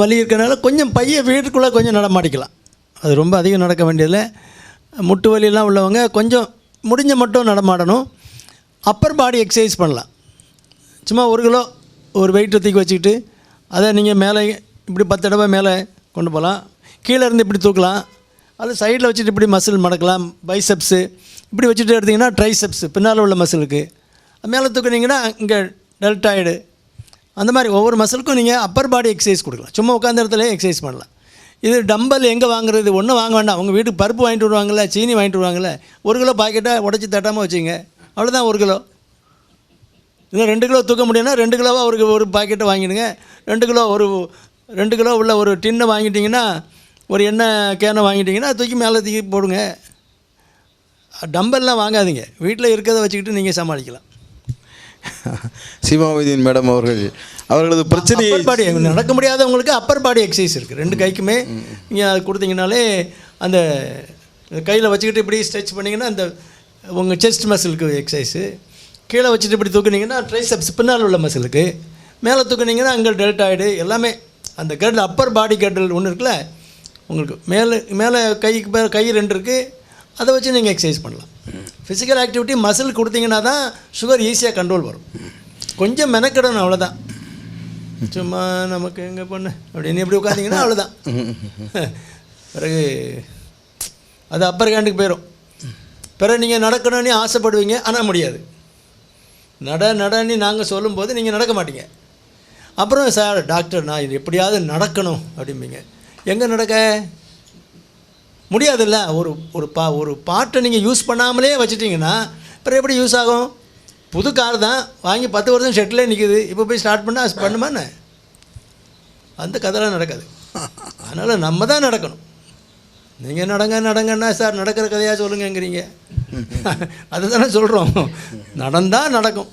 வலி இருக்கிறனால கொஞ்சம் பையன் வீட்டுக்குள்ளே கொஞ்சம் நடமாடிக்கலாம். அது ரொம்ப அதிகம் நடக்க வேண்டியதில்லை. முட்டு வலியெல்லாம் உள்ளவங்க கொஞ்சம் முடிஞ்ச மட்டும் நடமாடணும். அப்பர் பாடி எக்ஸசைஸ் பண்ணலாம். சும்மா ஒரு கிலோ ஒரு வெயிட்டை தூக்கி வச்சுக்கிட்டு அதை நீங்கள் மேலே இப்படி பத்து தடவை மேலே கொண்டு போகலாம். கீழே இருந்து இப்படி தூக்கலாம். அது சைடில் வச்சுட்டு இப்படி மசில் மடக்கலாம். பைசெப்ஸு இப்படி வச்சுட்டு எடுத்திங்கன்னா ட்ரைசெப்ஸ் பின்னால் உள்ள மசிலுக்கு மேலே தூக்குனீங்கன்னா இங்கே டெல்டாய்டு அந்த மாதிரி ஒவ்வொரு மசிலுக்கும் நீங்கள் அப்பர் பாடி எக்ஸசைஸ் கொடுக்கலாம். சும்மா உட்காந்த இடத்துல எக்ஸசைஸ் பண்ணலாம். இது டம்பல் எங்கே வாங்குறது? ஒன்றும் வாங்க வேண்டாம். உங்கள் வீட்டுக்கு பருப்பு வாங்கிட்டு வருவாங்கள்ல சீனி வாங்கிட்டு வருவாங்கள்ல ஒரு கிலோ பாக்கெட்டை உடச்சி தட்டாமல் வச்சுங்க. அவ்வளோதான் ஒரு கிலோ. இன்னும் ரெண்டு கிலோ தூக்க முடியும்னா ரெண்டு கிலோவாக ஒரு ஒரு பாக்கெட்டை வாங்கிடுங்க. ரெண்டு கிலோ ஒரு ரெண்டு கிலோ உள்ள ஒரு டின்னை வாங்கிட்டிங்கன்னா ஒரு எண்ணெய் கேனை வாங்கிட்டிங்கன்னா தூக்கி மேலே தூக்கி போடுங்க. டம்பல்லாம் வாங்காதீங்க. வீட்டில் இருக்கிறத வச்சுக்கிட்டு நீங்கள் சமாளிக்கலாம். சீமாவதியின் மேடம் அவர்கள் அவர்களது பிரச்சனையை அப்பர் பாடி நடக்க முடியாதவங்களுக்கு அப்பர் பாடி எக்ஸசைஸ் இருக்குது ரெண்டு கைக்குமே நீங்கள் அது கொடுத்தீங்கனாலே அந்த கையில் வச்சுக்கிட்டு இப்படி ஸ்ட்ரெச் பண்ணிங்கன்னா அந்த உங்கள் செஸ்ட் மசிலுக்கு எக்ஸசைஸு கீழே வச்சுட்டு இப்படி தூக்குனீங்கன்னா ட்ரைசெப்ஸ் பின்னால் உள்ள மசிலுக்கு மேலே தூக்குனீங்கன்னா அங்கே டெல்டாய்டு எல்லாமே அந்த கட்டில் அப்பர் பாடி கட்டில் ஒன்று இருக்குல்ல உங்களுக்கு மேலே மேலே கைக்கு கை ரெண்டு இருக்குது அதை வச்சு நீங்கள் எக்ஸசைஸ் பண்ணலாம். ஃபிசிக்கல் ஆக்டிவிட்டி மசில் கொடுத்தீங்கன்னா தான் சுகர் ஈஸியாக கண்ட்ரோல் வரும். கொஞ்சம் மெனக்கிடணும் அவ்வளோதான் சும்மா நமக்கு எங்கே பொண்ணு அப்படின்னு எப்படி உட்காந்திங்கன்னா அவ்வளோதான் பிறகு அது அப்பர் ஹேண்டுக்கு போயிடும் பிறகு நீங்கள் நடக்கணும்னு ஆசைப்படுவீங்க ஆனால் முடியாது. நட நடன்னு நாங்கள் சொல்லும்போது நீங்கள் நடக்க மாட்டீங்க. அப்புறம் சார் டாக்டர் நான் இது எப்படியாவது நடக்கணும் அப்படிம்பீங்க. எங்கே நடக்க? முடியாதுல்ல. ஒரு ஒரு பா ஒரு பாட்டை நீங்கள் யூஸ் பண்ணாமலே வச்சுட்டிங்கன்னா அப்புறம் எப்படி யூஸ் ஆகும்? புது கார் தான். வாங்கி பத்து வருஷம் ஷெட்டிலே நிற்குது இப்போ போய் ஸ்டார்ட் பண்ணால் பண்ணுமான்னு அந்த கதைலாம் நடக்காது. அதனால் நம்ம தான் நடக்கணும். நீங்கள் நடங்க நடங்கன்னா சார்? நடக்கிற கதையாக சொல்லுங்கங்கிறீங்க. அதுதானே சொல்கிறோம் நடந்தால் நடக்கும்.